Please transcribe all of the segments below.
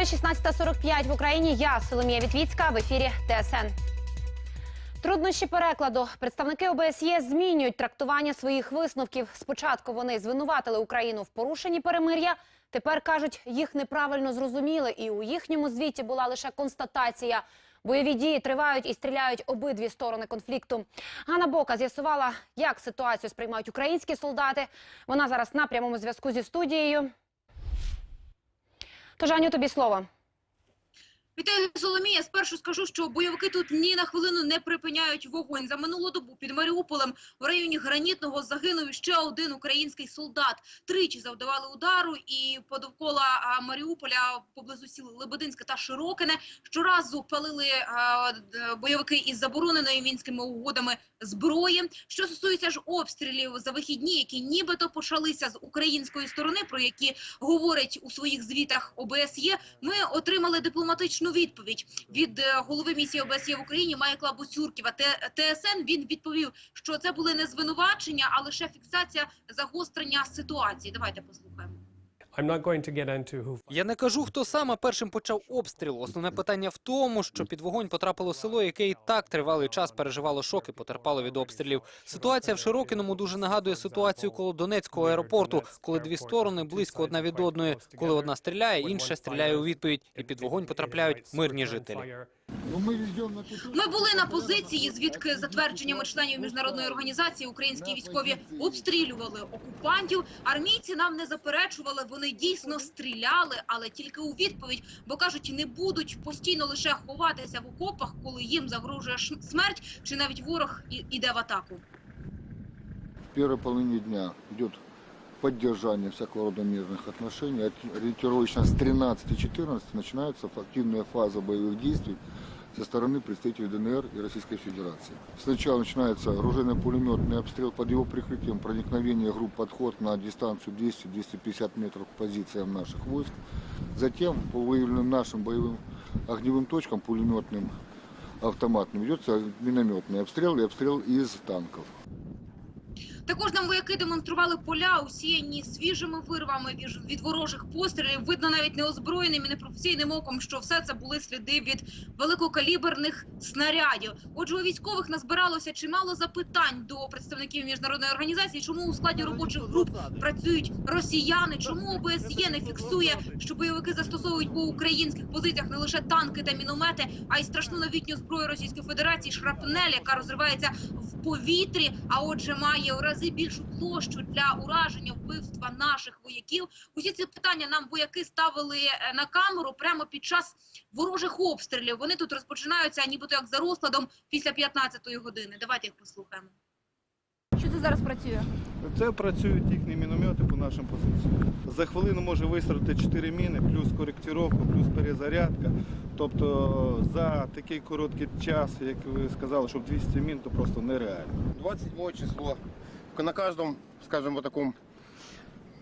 Вітаю 16.45 в Україні. Я Соломія Вітвіцька в ефірі ТСН. Труднощі перекладу. Представники ОБСЄ змінюють трактування своїх висновків. Спочатку вони звинуватили Україну в порушенні перемир'я. Тепер кажуть, їх неправильно зрозуміли, і у їхньому звіті була лише констатація. Бойові дії тривають і стріляють обидві сторони конфлікту. Ганна Бока з'ясувала, як ситуацію сприймають українські солдати. Вона зараз на прямому зв'язку зі студією. Тож, Аню, тобі слово. Вітаю, Соломія. Спершу скажу, що бойовики тут ні на хвилину не припиняють вогонь. За минулу добу під Маріуполем в районі Гранітного загинув ще один український солдат. Тричі завдавали удару і подовкола Маріуполя поблизу сіл Лебединське та Широкине щоразу палили бойовики із забороненою мінськими угодами зброї. Що стосується ж обстрілів за вихідні, які нібито почалися з української сторони, про які говорить у своїх звітах ОБСЄ, ми отримали дипломатичну відповідь від е, голови місії ОБСЄ в Україні Майкла Бусюрківа. ТСН він відповів, що це були не звинувачення, а лише фіксація загострення ситуації. Давайте послухаємо. Я не кажу, хто саме першим почав обстріл. Основне питання в тому, що під вогонь потрапило село, яке і так тривалий час переживало шок і потерпало від обстрілів. Ситуація в Широкіному дуже нагадує ситуацію коло Донецького аеропорту, коли дві сторони близько одна від одної. Коли одна стріляє, інша стріляє у відповідь, і під вогонь потрапляють мирні жителі. Ми були на позиції, звідки затвердженнями членів міжнародної організації українські військові обстрілювали окупантів. Армійці нам не заперечували, вони дійсно стріляли, але тільки у відповідь, бо кажуть, не будуть постійно лише ховатися в окопах, коли їм загрожує смерть, чи навіть ворог іде в атаку. В первой половине дня идет поддержание всякого рода мирных отношений. Ори- Ориентировочно с 13-14 начинается активная фаза боевых действий со стороны представителей ДНР и Российской Федерации. Сначала начинается оружейно-пулеметный обстрел под его прикрытием, проникновение групп подход на дистанцию 200-250 метров к позициям наших войск. Затем по выявленным нашим боевым огневым точкам пулеметным автоматным ведется минометный обстрел и обстрел из танков. Також нам вояки демонстрували поля, усіяні свіжими вирвами від- ворожих пострілів. Видно навіть неозброєним і непрофесійним оком, що все це були сліди від великокаліберних снарядів. Отже, у військових назбиралося чимало запитань до представників міжнародної організації, чому у складі робочих груп працюють росіяни, чому ОБСЄ не фіксує, що бойовики застосовують по українських позиціях не лише танки та міномети, а й страшну новітню зброю Російської Федерації шрапнель, яка розривається в повітрі, а отже має рази більшу площу для ураження вбивства наших вояків. Усі ці питання нам вояки ставили е, на камеру прямо під час ворожих обстрілів. Вони тут розпочинаються, нібито як за розкладом після 15-ї години. Давайте їх послухаємо. Що це зараз працює? Це працюють їхні міномети по нашим позиціям. За хвилину може вистрілити 4 міни, плюс коректировка, плюс перезарядка. Тобто за такий короткий час, як ви сказали, щоб 200 мін, то просто нереально. 27 число На каждом, скажем, вот таком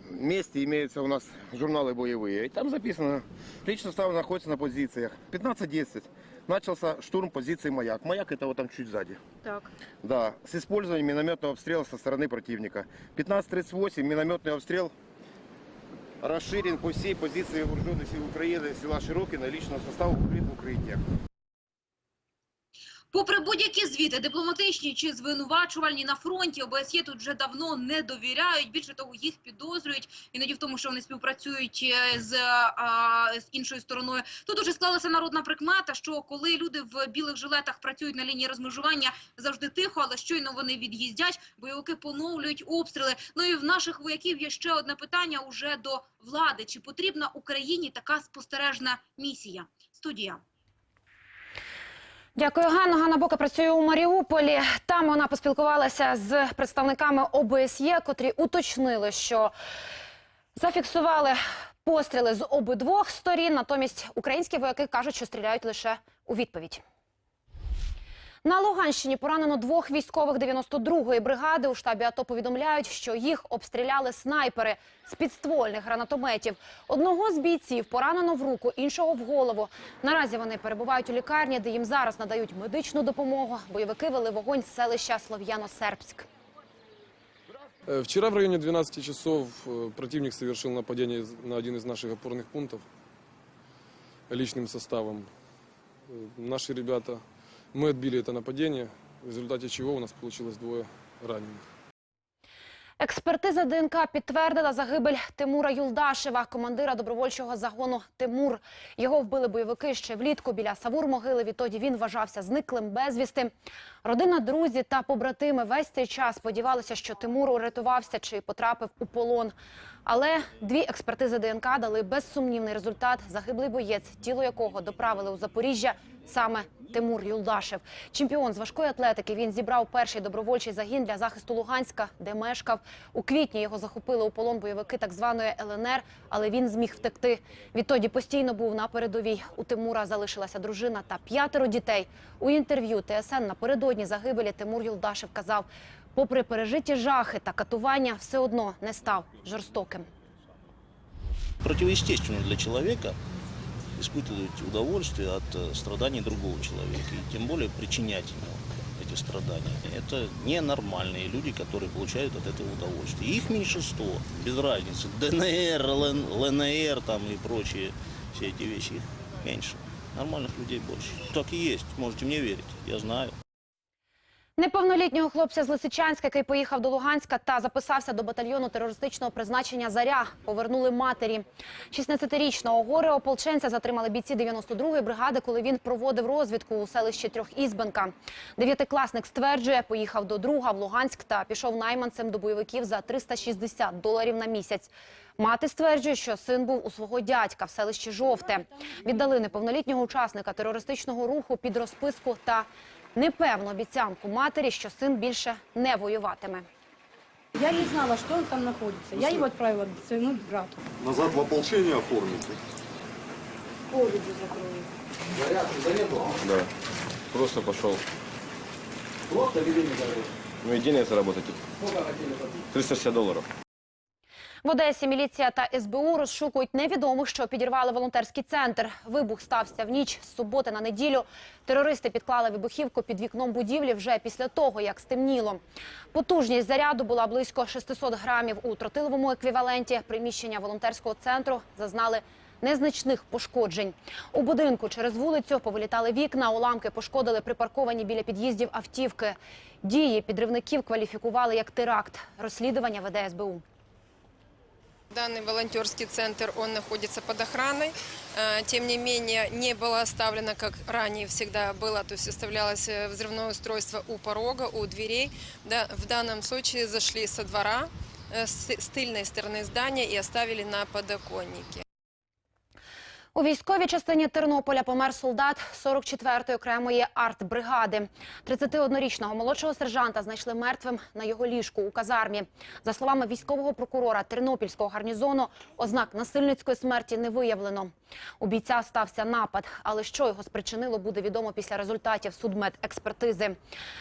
месте имеются у нас журналы боевые. И там записано, личный состав находится на позициях. 15.10. Начался штурм позиции «Маяк». «Маяк» это вот там чуть сзади. Так. Да, с использованием минометного обстрела со стороны противника. 15.38 минометный обстрел расширен по всей позиции вооруженных сил Украины, села Широкино, личного состава укрыт в укрытиях. Попри будь-які звіти, дипломатичні чи звинувачувальні на фронті, ОБСЄ тут вже давно не довіряють. Більше того, їх підозрюють іноді в тому, що вони співпрацюють е, з, а, з іншою стороною. Тут уже склалася народна прикмета, що коли люди в білих жилетах працюють на лінії розмежування, завжди тихо, але щойно вони від'їздять, бойовики поновлюють обстріли. Ну і в наших вояків є ще одне питання уже до влади: чи потрібна Україні така спостережна місія? Студія. Дякую, Ганна. Ганна Бока працює у Маріуполі. Там вона поспілкувалася з представниками ОБСЄ, котрі уточнили, що зафіксували постріли з обидвох сторін. Натомість українські вояки кажуть, що стріляють лише у відповідь. На Луганщині поранено двох військових 92-ї бригади. У штабі АТО повідомляють, що їх обстріляли снайпери з підствольних гранатометів. Одного з бійців поранено в руку, іншого в голову. Наразі вони перебувають у лікарні, де їм зараз надають медичну допомогу. Бойовики вели вогонь з селища Слов'яно-Сербськ. Э, Вчера в районе 12 часов э, противник совершил нападение из- на один из наших опорных пунктов. личным составом. Э, Наши ребята, мы отбили это нападение, в результате чего у нас получилось двое раненых. Експертиза ДНК підтвердила загибель Тимура Юлдашева, командира добровольчого загону Тимур. Його вбили бойовики ще влітку біля Савур-могили. Відтоді він вважався зниклим безвісти. Родина, друзі та побратими весь цей час сподівалися, що Тимур урятувався чи потрапив у полон. Але дві експертизи ДНК дали безсумнівний результат. Загиблий боєць, тіло якого доправили у Запоріжжя саме Тимур Юлдашев. Чемпіон з важкої атлетики. Він зібрав перший добровольчий загін для захисту Луганська, де мешкав. У квітні його захопили у полон бойовики так званої ЛНР, але він зміг втекти. Відтоді постійно був на передовій. У Тимура залишилася дружина та п'ятеро дітей. У інтерв'ю ТСН напередодні загибелі Тимур Юлдашев казав, попри пережиті жахи та катування, все одно не став жорстоким. противоестественно для человека испытывать удовольствие от э, страданий другого человека, и тем более причинять ему эти страдания. Это ненормальные люди, которые получают от этого удовольствие. Их меньшинство, без разницы. ДНР, ЛН, ЛНР там и прочие все эти вещи, их меньше. Нормальных людей больше. Так и есть, можете мне верить, я знаю. Неповнолітнього хлопця з Лисичанська, який поїхав до Луганська та записався до батальйону терористичного призначення «Заря», повернули матері. 16-річного горе-ополченця затримали бійці 92-ї бригади, коли він проводив розвідку у селищі Трьохізбенка. Дев'ятикласник стверджує, поїхав до друга в Луганськ та пішов найманцем до бойовиків за 360 доларів на місяць. Мати стверджує, що син був у свого дядька в селищі Жовте. Віддали неповнолітнього учасника терористичного руху під розписку та непевну обіцянку матері, що син більше не воюватиме. Я не знала, что он там находится. Я его отправила к своему брату. Назад в ополчение оформите. Колледжи закрою. Да. Просто пошел. Просто Ну и денег заработать. 360 долларов. В Одесі міліція та СБУ розшукують невідомих, що підірвали волонтерський центр. Вибух стався в ніч з суботи на неділю. Терористи підклали вибухівку під вікном будівлі вже після того, як стемніло. Потужність заряду була близько 600 грамів у тротиловому еквіваленті. Приміщення волонтерського центру зазнали незначних пошкоджень. У будинку через вулицю повилітали вікна, уламки пошкодили припарковані біля під'їздів автівки. Дії підривників кваліфікували як теракт. Розслідування веде СБУ. Данный волонтерский центр, он находится под охраной. Э, Тем не менее, не было оставлено, как ранее всегда было, то есть оставлялось э, взрывное устройство у порога, у дверей. Да, В данном случае зашли со двора, э, с тыльной стороны здания и оставили на подоконнике. У військовій частині Тернополя помер солдат 44-ї окремої артбригади. 31-річного молодшого сержанта знайшли мертвим на його ліжку у казармі. За словами військового прокурора Тернопільського гарнізону, ознак насильницької смерті не виявлено. У бійця стався напад, але що його спричинило, буде відомо після результатів судмедекспертизи.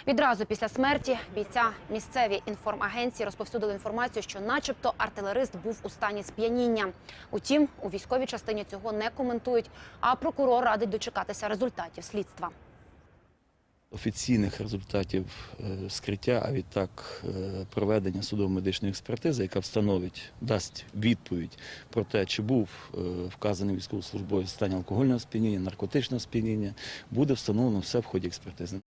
Відразу після смерті бійця місцеві інформагенції розповсюдили інформацію, що начебто артилерист був у стані сп'яніння. Утім, у військовій частині цього не коментують, а прокурор радить дочекатися результатів слідства. офіційних результатів е, скриття, а відтак е, проведення судово-медичної експертизи, яка встановить, дасть відповідь про те, чи був е, вказаний військовослужбовець стані алкогольного сп'яніння, наркотичного сп'яніння, буде встановлено все в ході експертизи.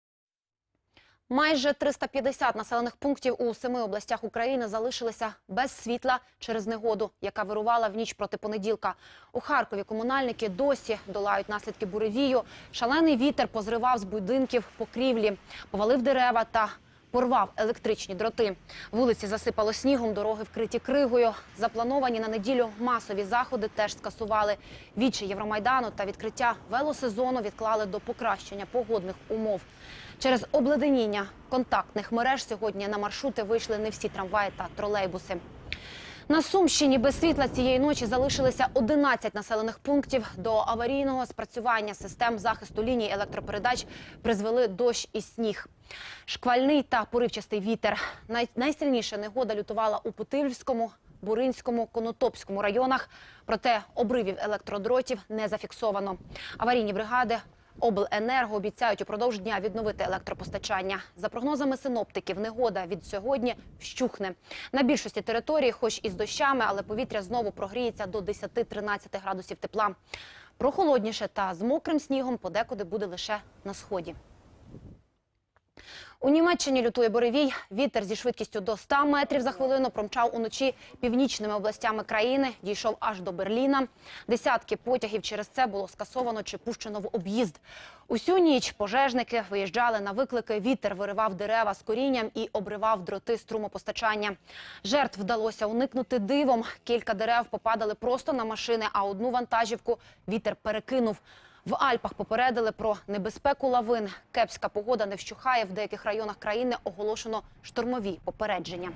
Майже 350 населених пунктів у семи областях України залишилися без світла через негоду, яка вирувала в ніч проти понеділка. У Харкові комунальники досі долають наслідки буревію. Шалений вітер позривав з будинків покрівлі, повалив дерева та порвав електричні дроти. Вулиці засипало снігом, дороги вкриті кригою. Заплановані на неділю масові заходи теж скасували. Вічі Євромайдану та відкриття велосезону відклали до покращення погодних умов. Через обледеніння контактних мереж сьогодні на маршрути вийшли не всі трамваї та тролейбуси. На Сумщині без світла цієї ночі залишилися 11 населених пунктів. До аварійного спрацювання систем захисту ліній електропередач призвели дощ і сніг. Шквальний та поривчастий вітер. Най- найсильніша негода лютувала у Путильському, Буринському, Конотопському районах. Проте обривів електродротів не зафіксовано. Аварійні бригади Обленерго обіцяють упродовж дня відновити електропостачання. За прогнозами синоптиків, негода від сьогодні вщухне. На більшості території, хоч і з дощами, але повітря знову прогріється до 10-13 градусів тепла. Прохолодніше та з мокрим снігом подекуди буде лише на сході. У Німеччині лютує буревій. Вітер зі швидкістю до 100 метрів за хвилину промчав уночі північними областями країни, дійшов аж до Берліна. Десятки потягів через це було скасовано чи пущено в об'їзд. Усю ніч пожежники виїжджали на виклики. Вітер виривав дерева з корінням і обривав дроти струмопостачання. Жертв вдалося уникнути дивом. Кілька дерев попадали просто на машини, а одну вантажівку вітер перекинув. В Альпах попередили про небезпеку лавин. Кепська погода не вщухає. В деяких районах країни оголошено штормові попередження.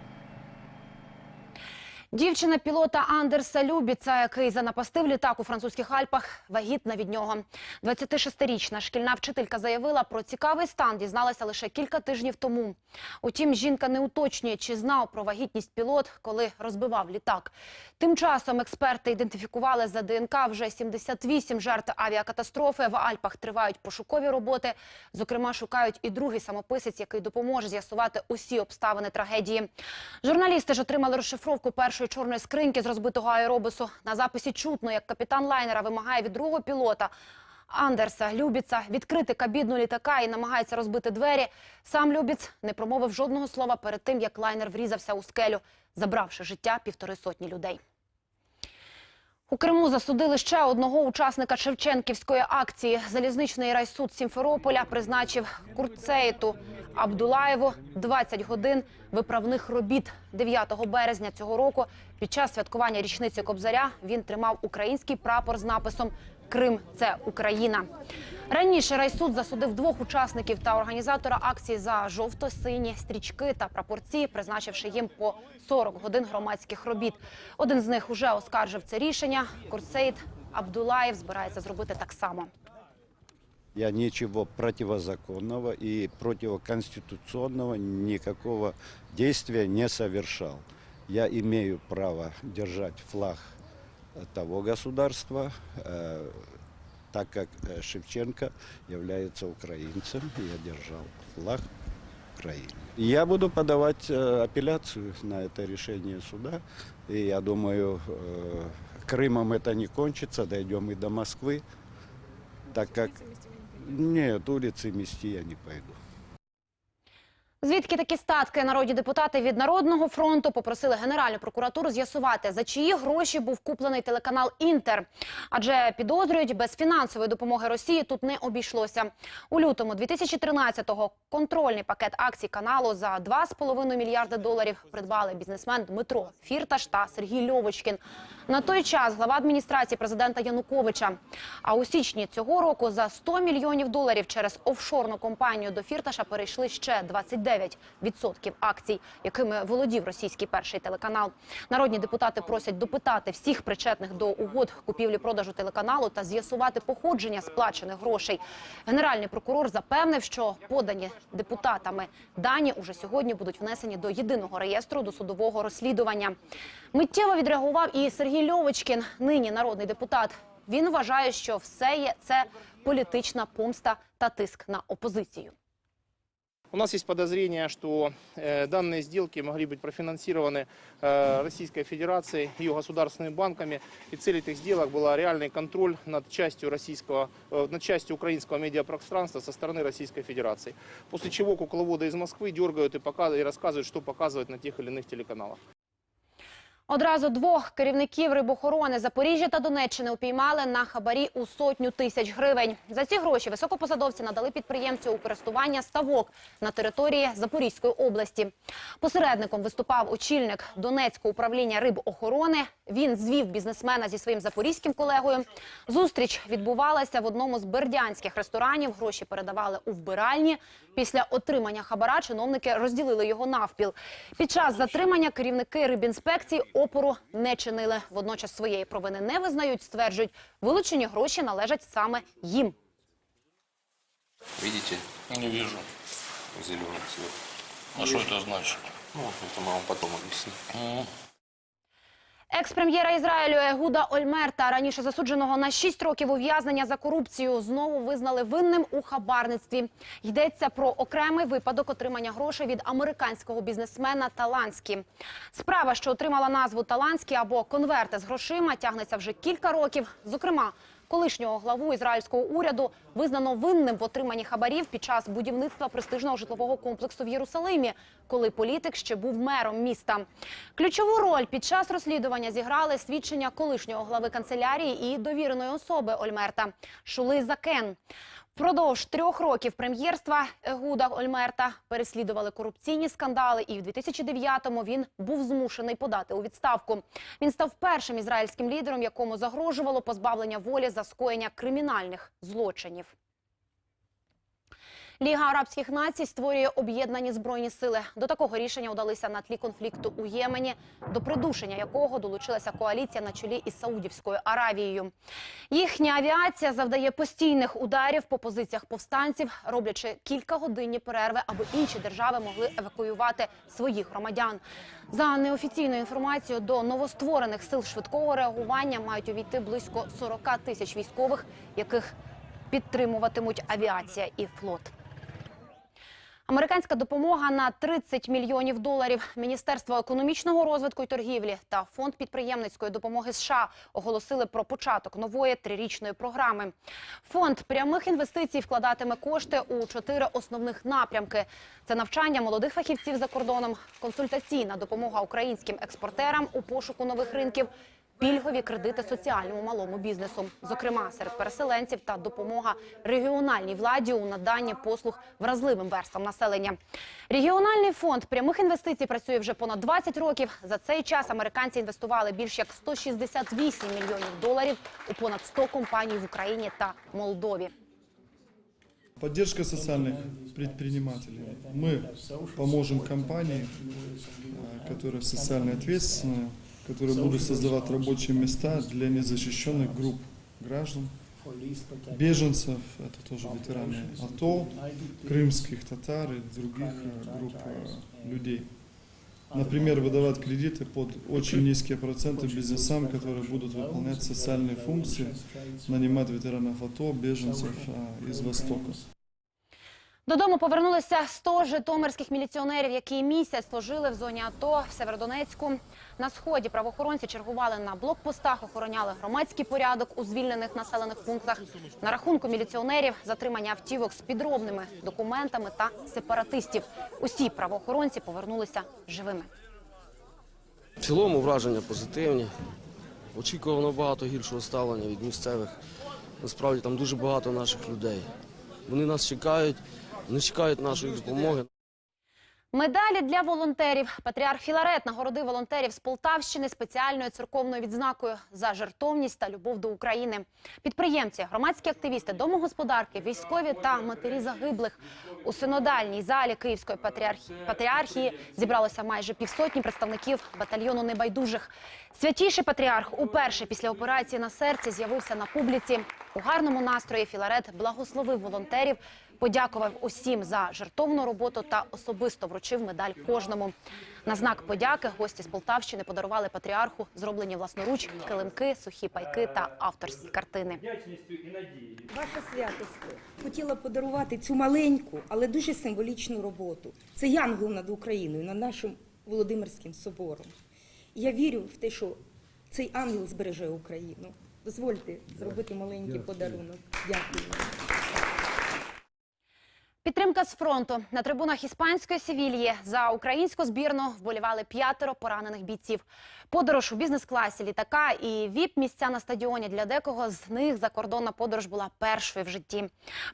Дівчина пілота Андерса Любіца, який занапастив літак у французьких Альпах, вагітна від нього. 26-річна шкільна вчителька заявила про цікавий стан, дізналася лише кілька тижнів тому. Утім, жінка не уточнює, чи знав про вагітність пілот, коли розбивав літак. Тим часом експерти ідентифікували за ДНК вже 78 жертв авіакатастрофи. В Альпах тривають пошукові роботи. Зокрема, шукають і другий самописець, який допоможе з'ясувати усі обставини трагедії. Журналісти ж отримали розшифровку першої чорної скриньки з розбитого аеробусу. На записі чутно, як капітан лайнера вимагає від другого пілота Андерса Любіца відкрити кабідну літака і намагається розбити двері. Сам Любіц не промовив жодного слова перед тим, як лайнер врізався у скелю, забравши життя півтори сотні людей. У Криму засудили ще одного учасника Шевченківської акції. Залізничний райсуд Сімферополя призначив Курцеїту Абдулаєву 20 годин виправних робіт. 9 березня цього року під час святкування річниці Кобзаря він тримав український прапор з написом Крим це Україна. Раніше райсуд засудив двох учасників та організатора акції за жовто-сині стрічки та прапорці, призначивши їм по 40 годин громадських робіт. Один з них уже оскаржив це рішення. Курсейд Абдулаєв збирається зробити так само. Я ничего противозаконного и противоконституционного никакого действия не совершал. Я имею право держать флаг того государства, э, так как э, Шевченко является украинцем, я держал флаг Украины. И Я буду подавать э, апелляцию на это решение суда, и я думаю, э, Крымом это не кончится, дойдем и до Москвы, так как нет, улицы мести я не пойду. Звідки такі статки народні депутати від народного фронту попросили Генеральну прокуратуру з'ясувати, за чиї гроші був куплений телеканал Інтер. Адже підозрюють, без фінансової допомоги Росії тут не обійшлося. У лютому 2013-го контрольний пакет акцій каналу за 2,5 мільярди доларів придбали бізнесмен Дмитро Фірташ та Сергій Льовочкін. На той час глава адміністрації президента Януковича. А у січні цього року за 100 мільйонів доларів через офшорну компанію до Фірташа перейшли ще 29% акцій, якими володів російський перший телеканал. Народні депутати просять допитати всіх причетних до угод купівлі-продажу телеканалу та з'ясувати походження сплачених грошей. Генеральний прокурор запевнив, що подані депутатами дані уже сьогодні будуть внесені до єдиного реєстру досудового розслідування. Миттєво відреагував і Сергій Льовочкін, нині народний депутат. Він вважає, що все є це політична помста та тиск на опозицію. У нас есть подозрение, что э, данные сделки могли быть профинансированы э, Российской Федерацией, ее государственными банками. И цель этих сделок была реальный контроль над частью, российского, э, над частью украинского медиапространства со стороны Российской Федерации. После чего кукловоды из Москвы дергают и, показывают, и рассказывают, что показывают на тех или иных телеканалах. Одразу двох керівників рибохорони Запоріжжя та Донеччини упіймали на хабарі у сотню тисяч гривень. За ці гроші високопосадовці надали підприємцю у користування ставок на території Запорізької області. Посередником виступав очільник Донецького управління рибохорони. Він звів бізнесмена зі своїм запорізьким колегою. Зустріч відбувалася в одному з бердянських ресторанів. Гроші передавали у вбиральні. Після отримання хабара чиновники розділили його навпіл. Під час затримання керівники рибінспекції опору не чинили. Водночас своєї провини не визнають, стверджують, вилучені гроші належать саме їм. Видите? Не вижу. Зеленый цвет. А что это значит? Ну, это мы вам потом объясним. Екс-прем'єра Ізраїлю Егуда Ольмерта, раніше засудженого на 6 років ув'язнення за корупцію, знову визнали винним у хабарництві. Йдеться про окремий випадок отримання грошей від американського бізнесмена Таланські. Справа, що отримала назву Таланські або конверти з грошима, тягнеться вже кілька років. Зокрема, Колишнього главу ізраїльського уряду визнано винним в отриманні хабарів під час будівництва престижного житлового комплексу в Єрусалимі, коли політик ще був мером міста. Ключову роль під час розслідування зіграли свідчення колишнього глави канцелярії і довіреної особи Ольмерта Шули Закен. Впродовж трьох років прем'єрства Егуда Ольмерта переслідували корупційні скандали, і в 2009-му він був змушений подати у відставку. Він став першим ізраїльським лідером, якому загрожувало позбавлення волі за скоєння кримінальних злочинів. Ліга арабських націй створює об'єднані збройні сили. До такого рішення удалися на тлі конфлікту у Ємені, до придушення якого долучилася коаліція на чолі із Саудівською Аравією. Їхня авіація завдає постійних ударів по позиціях повстанців, роблячи кількагодинні перерви, аби інші держави могли евакуювати своїх громадян. За неофіційною інформацією, до новостворених сил швидкого реагування мають увійти близько 40 тисяч військових, яких підтримуватимуть авіація і флот. Американська допомога на 30 мільйонів доларів. Міністерство економічного розвитку і торгівлі та фонд підприємницької допомоги США оголосили про початок нової трирічної програми. Фонд прямих інвестицій вкладатиме кошти у чотири основних напрямки: це навчання молодих фахівців за кордоном, консультаційна допомога українським експортерам у пошуку нових ринків Пільгові кредити соціальному малому бізнесу, зокрема серед переселенців та допомога регіональній владі у наданні послуг вразливим верствам населення. Регіональний фонд прямих інвестицій працює вже понад 20 років. За цей час американці інвестували більш як 168 мільйонів доларів у понад 100 компаній в Україні та Молдові. Поддержка социальных предпринимателей. Мы поможем компании, э, которые социально ответственные, которые будут создавать рабочие места для незащищенных групп граждан, беженцев, это тоже ветераны АТО, крымских татар и других э, групп э, людей. Например, выдавать кредиты под очень низкие проценты бизнесам, которые будут выполнять социальные функции, нанимать ветеранов АТО, беженцев э, из Востока. Додому повернулися 100 житомирських міліціонерів, які місяць служили в зоні АТО в Северодонецьку. На сході правоохоронці чергували на блокпостах, охороняли громадський порядок у звільнених населених пунктах. На рахунку міліціонерів затримання автівок з підробними документами та сепаратистів. Усі правоохоронці повернулися живими. В цілому враження позитивні. Очікував набагато гіршого ставлення від місцевих. Насправді там дуже багато наших людей. Вони нас чекають, вони чекають нашої допомоги. Медалі для волонтерів. Патріарх Філарет нагородив волонтерів з Полтавщини спеціальною церковною відзнакою за жертовність та любов до України. Підприємці, громадські активісти, домогосподарки, військові та матері загиблих. У синодальній залі Київської патріархії, патріархії зібралося майже півсотні представників батальйону небайдужих. Святіший патріарх уперше після операції на серці з'явився на публіці. У гарному настрої Філарет благословив волонтерів, подякував усім за жертовну роботу та особисто вручив медаль кожному. На знак подяки гості з Полтавщини подарували патріарху зроблені власноруч килимки, сухі пайки та авторські картини. Ваша святость хотіла подарувати цю маленьку, але дуже символічну роботу. Це янгол над Україною, над нашим Володимирським собором. Я вірю в те, що цей ангел збереже Україну. Дозвольте зробити маленький подарунок. Дякую. Підтримка з фронту на трибунах іспанської Севільї за українську збірну вболівали п'ятеро поранених бійців. Подорож у бізнес-класі літака і віп місця на стадіоні для декого з них закордонна подорож була першою в житті.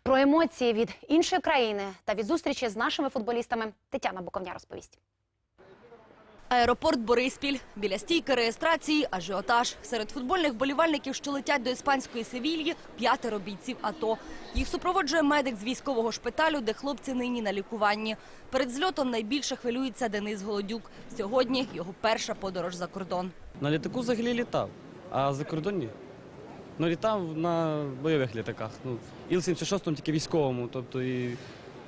Про емоції від іншої країни та від зустрічі з нашими футболістами Тетяна Буковня розповість. Аеропорт Бориспіль. Біля стійки реєстрації ажіотаж. Серед футбольних болівальників, що летять до іспанської Севільї, п'ятеро бійців АТО. Їх супроводжує медик з військового шпиталю, де хлопці нині на лікуванні. Перед зльотом найбільше хвилюється Денис Голодюк. Сьогодні його перша подорож за кордон. На літаку взагалі літав, а за кордон ні. Ну, літав на бойових літаках. Ну, Іл-76 тільки військовому, тобто і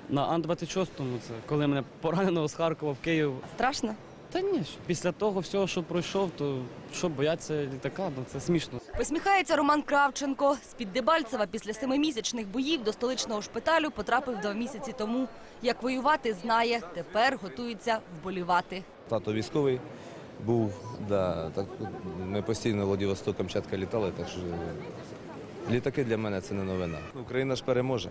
на Ан-26, це коли мене поранено з Харкова в Київ. Страшно? Та ні, після того всього, що пройшов, то що бояться літака, ну це смішно. Посміхається Роман Кравченко. З-під Дебальцева після семимісячних боїв до столичного шпиталю потрапив два місяці тому. Як воювати, знає. Тепер готується вболівати. Тато військовий був, да, так, ми постійно Владивосток, Камчатка літали, так що Літаки для мене це не новина. Україна ж переможе.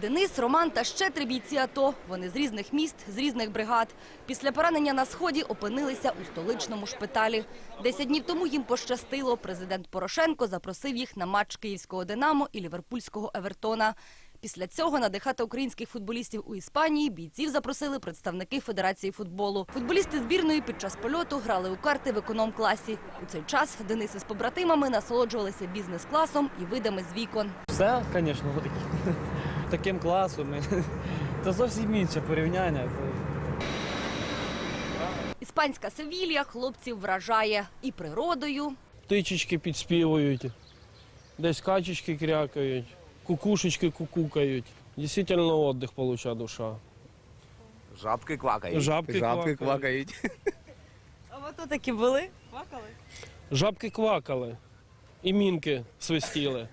Денис, Роман та ще три бійці АТО. Вони з різних міст, з різних бригад. Після поранення на сході опинилися у столичному шпиталі. Десять днів тому їм пощастило. Президент Порошенко запросив їх на матч київського Динамо і ліверпульського Евертона. Після цього надихати українських футболістів у Іспанії бійців запросили представники Федерації футболу. Футболісти збірної під час польоту грали у карти в економ-класі. У цей час Денис із побратимами насолоджувалися бізнес-класом і видами з вікон. Все, звісно, таким класом. Це зовсім інше порівняння. Іспанська Севілья хлопців вражає і природою, Птичечки підспівують, десь качечки крякають, кукушечки кукукають. Дійсно отдих получає душа. Жабки квакають. Жабки квакають. квакають. А ви тут такі були? Плакали? Жабки квакали, і мінки свистіли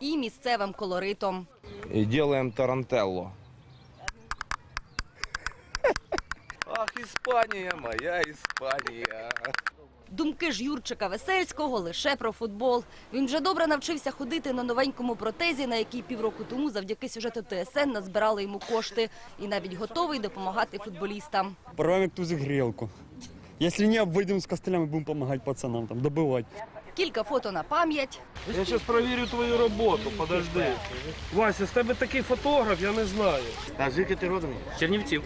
І місцевим колоритом. І робимо тарантелло. Ах, Іспанія, моя Іспанія. Думки ж Юрчика Весельського лише про футбол. Він вже добре навчився ходити на новенькому протезі, на який півроку тому завдяки сюжету ТСН назбирали йому кошти. І навіть готовий допомагати футболістам. Порвем ту грелку. Если не, выйдем с костылями, будем помогать пацанам там добывать. Кілька фото на пам'ять. Я зараз перевірю твою роботу, подожди. Вася, з тебе такий фотограф, я не знаю. А звідки ти родом? Чернівців.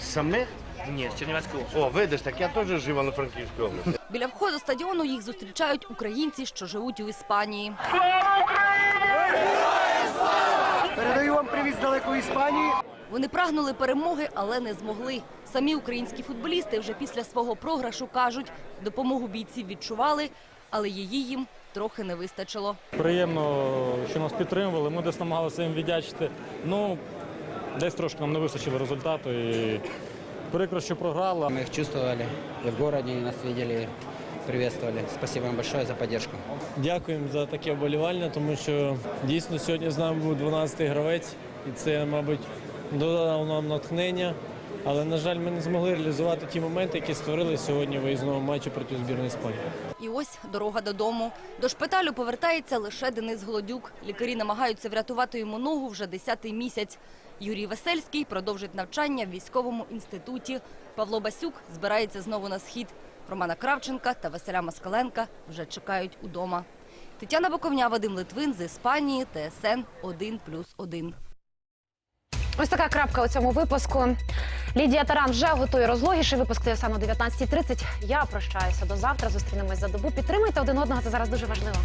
Самих? Ні, з Чернівецького. О, видиш, так я теж жив на Франківській області. Біля входу стадіону їх зустрічають українці, що живуть у Іспанії. Передаю вам привіт з далекої Іспанії. Вони прагнули перемоги, але не змогли. Самі українські футболісти вже після свого програшу кажуть, допомогу бійців відчували, але її їм трохи не вистачило. Приємно, що нас підтримували. Ми десь намагалися їм віддячити. Ну, десь трошки нам не вистачило результату. І прикро, що програла. Мы их чувствовали, и в городе нас видели, приветствовали. Спасибо вам большое за поддержку. Дякуємо за таке вболівання, тому що дійсно сьогодні з нами був 12-й гравець, і це, мабуть, додало нам натхнення. Але, на жаль, ми не змогли реалізувати ті моменти, які створили сьогодні в виїзному матчі проти збірної Іспанії. І ось дорога додому. До шпиталю повертається лише Денис Голодюк. Лікарі намагаються врятувати йому ногу вже 10-й місяць. Юрій Весельський продовжить навчання в військовому інституті. Павло Басюк збирається знову на схід. Романа Кравченка та Василя Москаленка вже чекають удома. Тетяна Боковня, Вадим Литвин з Іспанії, ТСН 1+,1. Ось така крапка у цьому випуску. Лідія Таран вже готує розлогіший випуск ТСН о 19.30. Я прощаюся до завтра. Зустрінемось за добу. Підтримуйте один одного. Це зараз дуже важливо.